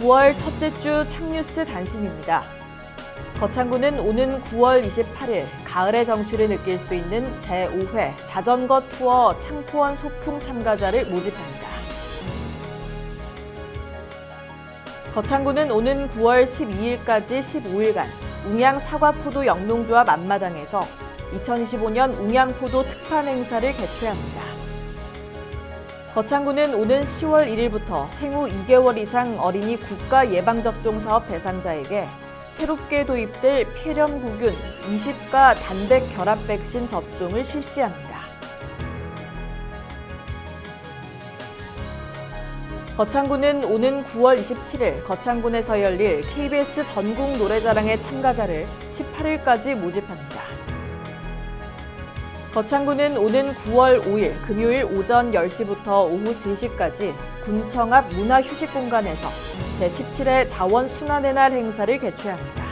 9월 첫째 주 창뉴스 단신입니다. 거창구는 오는 9월 28일 가을의 정취를 느낄 수 있는 제5회 자전거 투어 창포원 소풍 참가자를 모집합니다. 거창구는 오는 9월 12일까지 15일간 웅양 사과포도 영농조합 앞마당에서 2025년 웅양포도 특판 행사를 개최합니다. 거창구는 오는 10월 1일부터 생후 2개월 이상 어린이 국가 예방접종 사업 대상자에게 새롭게 도입될 폐렴구균 20가 단백 결합 백신 접종을 실시합니다. 거창구는 오는 9월 27일 거창군에서 열릴 KBS 전국 노래자랑의 참가자를 18일까지 모집합니다. 거창구는 오는 9월 5일 금요일 오전 10시부터 오후 3시까지 군청 앞 문화휴식공간에서 제17회 자원순환의 날 행사를 개최합니다.